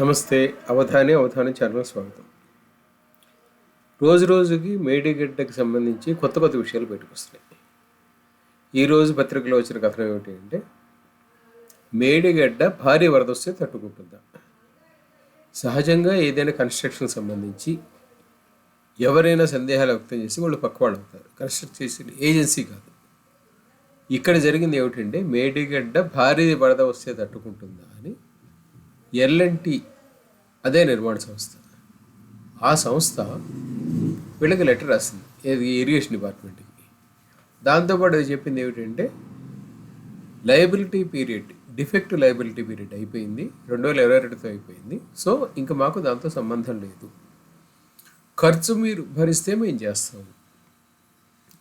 నమస్తే అవధాని అవధాని ఛానల్ స్వాగతం. రోజు రోజుకి మేడిగడ్డకి సంబంధించి కొత్త కొత్త విషయాలు బయటకు వస్తున్నాయి ఈరోజు పత్రికలో వచ్చిన కథనం ఏమిటి అంటే మేడిగడ్డ భారీ వరద వస్తే తట్టుకుంటుందా? సహజంగా ఏదైనా కన్స్ట్రక్షన్ సంబంధించి ఎవరైనా సందేహాలు వ్యక్తం చేసి వాళ్ళు పక్కవాళ్ళు అవుతారు. కన్స్ట్రక్ట్ చేసిన ఏజెన్సీ కాదు. ఇక్కడ జరిగింది ఏమిటంటే మేడిగడ్డ భారీ వరద వస్తే తట్టుకుంటుందా? ఎల్ఎన్టీ అదే నిర్మాణ సంస్థ. ఆ సంస్థ వీళ్ళకి లెటర్ రాసింది. ఏది? ఇరిగేషన్ డిపార్ట్మెంట్కి. దాంతోపాటు అది చెప్పింది ఏమిటంటే liability period defect liability period అయిపోయింది. రెండు వేల ఇరవై రెండుతో అయిపోయింది. సో ఇంకా మాకు దాంతో సంబంధం లేదు. ఖర్చు మీరు భరిస్తే మేము చేస్తాము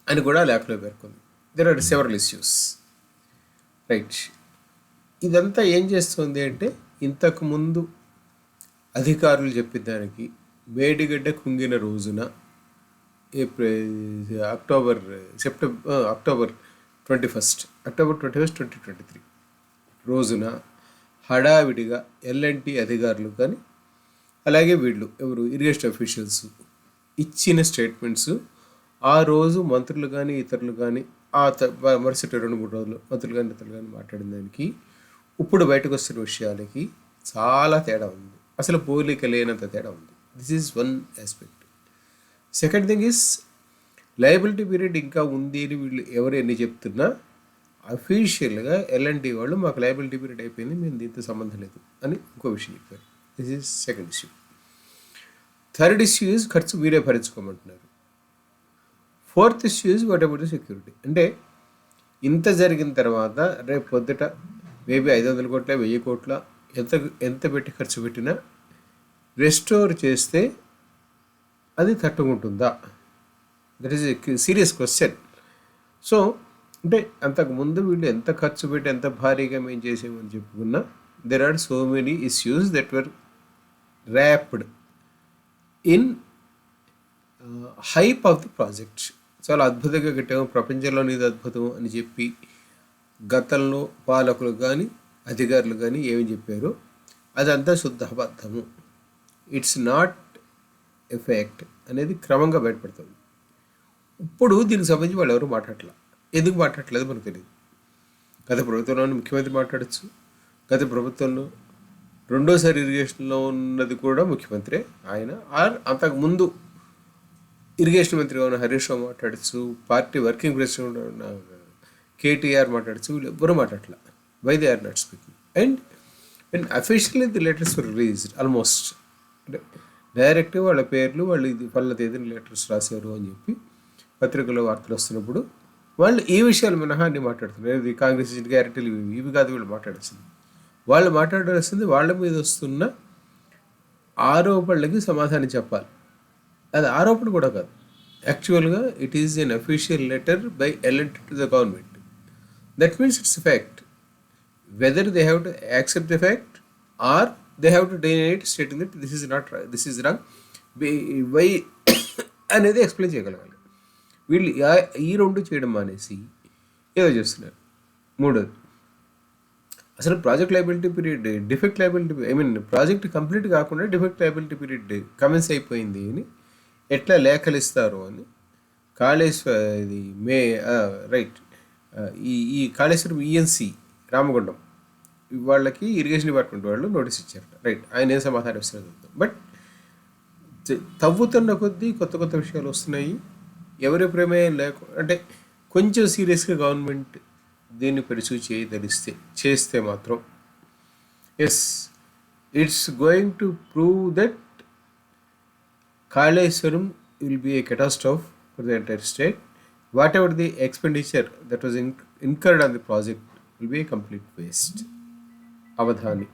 అని కూడా లేఖలో పేర్కొంది. There are several issues right ఇదంతా ఏం చేస్తుంది అంటే ఇంతకుముందు అధికారులు చెప్పిన దానికి మేడిగడ్డ కుంగిన రోజున April October September October twenty first October twenty first twenty twenty three రోజున హడావిడిగా ఎల్ఎన్టీ అధికారులు కానీ అలాగే వీళ్ళు ఎవరు ఇరిగేషన్ అఫీషియల్స్ ఇచ్చిన స్టేట్మెంట్స్ ఆ రోజు మంత్రులు కానీ ఇతరులు కానీ ఆ మరుసటి రెండు మూడు రోజులు మంత్రులు కానీ ఇతరులు కానీ మాట్లాడిన దానికి ఇప్పుడు బయటకు వస్తున్న విషయాలకి చాలా తేడా ఉంది. అసలు పోలిక లేనంత తేడా ఉంది. This is one aspect second thing is liability period ఇంకా ఉంది అని వీళ్ళు ఎవరు ఎన్ని చెప్తున్నా అఫీషియల్గా ఎల్ఎన్టీ వాళ్ళు మాకు లయబిలిటీ పీరియడ్ అయిపోయింది మేము దీంతో సంబంధం లేదు అని ఇంకో విషయం చెప్పారు. This is second issue third issues ఖర్చు మీరే భరించుకోమంటున్నారు. Fourth issue is what about security అంటే ఇంత జరిగిన తర్వాత రేపు పొద్దుట మేబీ ఐదు వందల కోట్ల వెయ్యి కోట్ల ఎంత ఎంత పెట్టి ఖర్చు పెట్టినా రెస్టోర్ చేస్తే అది తట్టుకుంటుందా? That is serious question so అంటే అంతకు ముందు వీళ్ళు ఎంత ఖర్చు పెట్టి ఎంత భారీగా మేము చేసామని చెప్పుకున్నా there are so many issues that were wrapped in hype of the project చాలా అద్భుతంగా కట్టాము ప్రపంచంలోని ఇది అద్భుతం అని చెప్పి గతంలో పాలకులు కానీ అధికారులు కానీ ఏమి చెప్పారో? అదంతా శుద్ధ అబద్ధము. ఇట్స్ నాట్ ఎఫెక్ట్ అనేది క్రమంగా బయటపడుతుంది. ఇప్పుడు దీనికి సంబంధించి వాళ్ళు ఎవరు మాట్లాడలే ఎందుకు మాట్లాడలేదు మనకు తెలియదు. గత ప్రభుత్వంలోని ముఖ్యమంత్రి మాట్లాడచ్చు. గత ప్రభుత్వంలో రెండోసారి ఇరిగేషన్లో ఉన్నది కూడా ముఖ్యమంత్రి. ఆయన ఆర్ అంతకు ముందు ఇరిగేషన్ మంత్రి ఉన్న హరీష్ రావు మాట్లాడచ్చు. పార్టీ వర్కింగ్ ప్రెసిడెంట్ ఉన్న కేటీఆర్ మాట్లాడచ్చు వీళ్ళు ఎవ్వరూ మాట్లాడలే why they are not speaking and and officially the letters for released almost అంటే డైరెక్ట్ వాళ్ళ పేర్లు వాళ్ళు ఇది వాళ్ళ తేదీని లెటర్స్ రాశారు అని చెప్పి పత్రికలో వార్తలు వస్తున్నప్పుడు వాళ్ళు ఈ విషయాలు మినహా అన్ని మాట్లాడుతున్నారు. ఇది కాంగ్రెస్ గ్యారెంటీలు ఇవి ఇవి కాదు వీళ్ళు మాట్లాడాల్సింది. వాళ్ళు మాట్లాడాల్సింది వాళ్ళ మీద వస్తున్న ఆరోపణలకి సమాధానం చెప్పాలి. అది ఆరోపణ కూడా కాదు. యాక్చువల్గా it is an official letter by LNT to the government that means it's fact whether they have to accept the fact or they have to deny it stating that this is not this is wrong why అనేది explain చేయగలగాలి. వీళ్ళు ఈ రెండు చేయడం మానేసి ఏదో చేస్తున్నారు. మూడోది అసలు project liability period defect liability I mean project complete కాకుండా డిఫెక్ట్ లైబిలిటీ పీరియడ్ కమెన్స్ అయిపోయింది అని ఎట్లా లేఖలు ఇస్తారు అని కాళేశ్వర్ ఇది మే రైట్ ఈ ఈ కాళేశ్వరం ఈఎన్సి రామగుండం వాళ్ళకి ఇరిగేషన్ డిపార్ట్మెంట్ వాళ్ళు నోటీస్ ఇచ్చారు రైట్ ఆయన ఏం సమాధానం ఇస్తారు బట్ తవ్వుతున్న కొద్దీ కొత్త కొత్త విషయాలు వస్తున్నాయి. ఎవరి ప్రమేయం లేకుండా అంటే కొంచెం సీరియస్గా గవర్నమెంట్ దీన్ని పరిచూ చేయదలిస్తే చేస్తే మాత్రం yes it's going to prove that Kaleshwaram will be a catastrophe for the entire state whatever the expenditure that was in, incurred on the project will be a complete waste. Avadhani.